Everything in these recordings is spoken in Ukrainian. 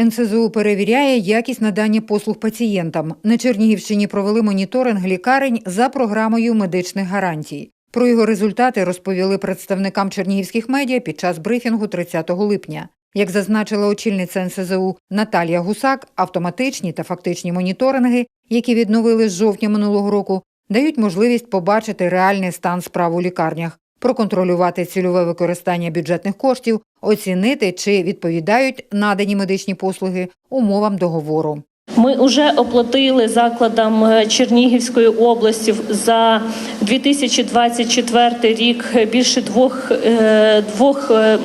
НСЗУ перевіряє якість надання послуг пацієнтам. На Чернігівщині провели моніторинг лікарень за програмою медичних гарантій. Про його результати розповіли представникам чернігівських медіа під час брифінгу 30 липня. Як зазначила очільниця НСЗУ Наталія Гусак, автоматичні та фактичні моніторинги, які відновили з жовтня минулого року, дають можливість побачити реальний стан справ у лікарнях, проконтролювати цільове використання бюджетних коштів, оцінити, чи відповідають надані медичні послуги умовам договору. Ми вже оплатили закладам е, Чернігівської області за 2024 рік більше двох, е, двох е,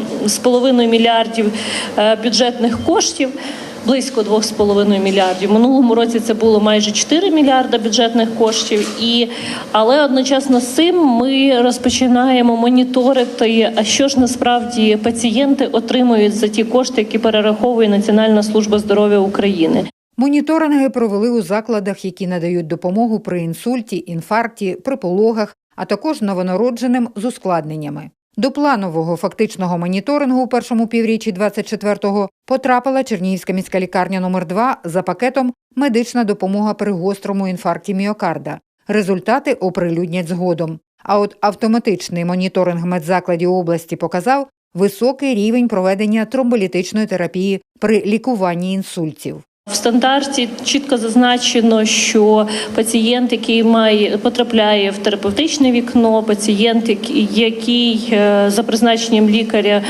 мільярдів бюджетних коштів. Близько 2,5 мільярдів. Минулому році це було майже 4 мільярда бюджетних коштів. І але одночасно з цим ми розпочинаємо моніторити, а що ж насправді пацієнти отримують за ті кошти, які перераховує Національна служба здоров'я України. Моніторинги провели у закладах, які надають допомогу при інсульті, інфаркті, при пологах, а також новонародженим з ускладненнями. До планового фактичного моніторингу у першому півріччі 24-го потрапила Чернігівська міська лікарня номер 2 за пакетом медична допомога при гострому інфаркті міокарда. Результати оприлюднять згодом. А от автоматичний моніторинг медзакладів області показав високий рівень проведення тромболітичної терапії при лікуванні інсультів. В стандарті чітко зазначено, що пацієнт, який має потрапляє в терапевтичне вікно, пацієнт, який- е, за призначенням лікаря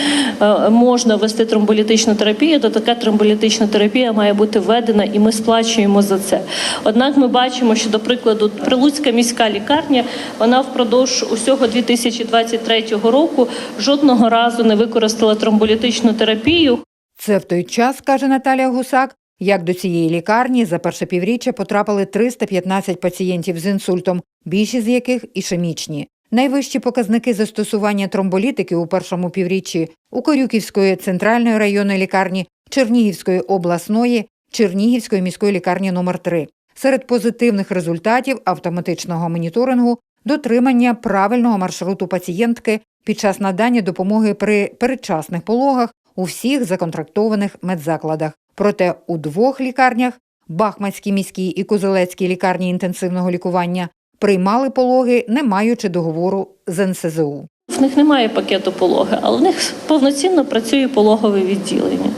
е, можна вести тромболітичну терапію, то така тромболітична терапія має бути введена, і ми сплачуємо за це. Однак ми бачимо, що, до прикладу, Прилуцька міська лікарня вона впродовж усього 2023 року жодного разу не використала тромболітичну терапію. Це в той час, каже Наталія Гусак, як до цієї лікарні за перше півріччя потрапили 315 пацієнтів з інсультом, більшість з яких ішемічні. Найвищі показники застосування тромболітики у першому півріччі у Корюківської центральної районної лікарні, Чернігівської обласної, Чернігівської міської лікарні номер 3 Серед позитивних результатів автоматичного моніторингу дотримання правильного маршруту пацієнтки під час надання допомоги при передчасних пологах у всіх законтрактованих медзакладах. Проте у двох лікарнях Бахмацькій міській і Козелецькій лікарні інтенсивного лікування приймали пологи, не маючи договору з НСЗУ. В них немає пакету пологи, але в них повноцінно працює пологове відділення.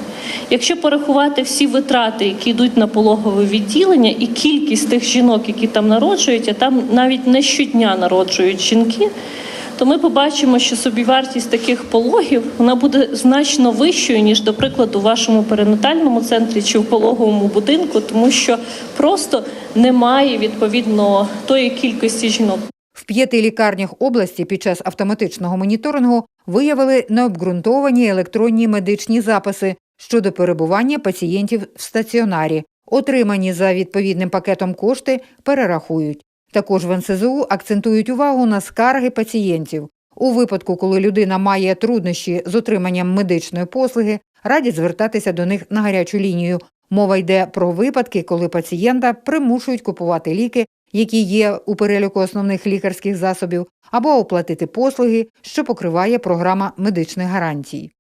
Якщо порахувати всі витрати, які йдуть на пологове відділення, і кількість тих жінок, які там народжують, а там навіть не щодня народжують жінки, то ми побачимо, що собівартість таких пологів вона буде значно вищою, ніж, до прикладу, у вашому перинатальному центрі чи в пологовому будинку, тому що просто немає відповідно тої кількості жінок. В п'яти лікарнях області під час автоматичного моніторингу виявили необґрунтовані електронні медичні записи щодо перебування пацієнтів в стаціонарі. Отримані за відповідним пакетом кошти перерахують. Також в НСЗУ акцентують увагу на скарги пацієнтів. У випадку, коли людина має труднощі з отриманням медичної послуги, радять звертатися до них на гарячу лінію. Мова йде про випадки, коли пацієнта примушують купувати ліки, які є у переліку основних лікарських засобів, або оплатити послуги, що покриває програма медичних гарантій.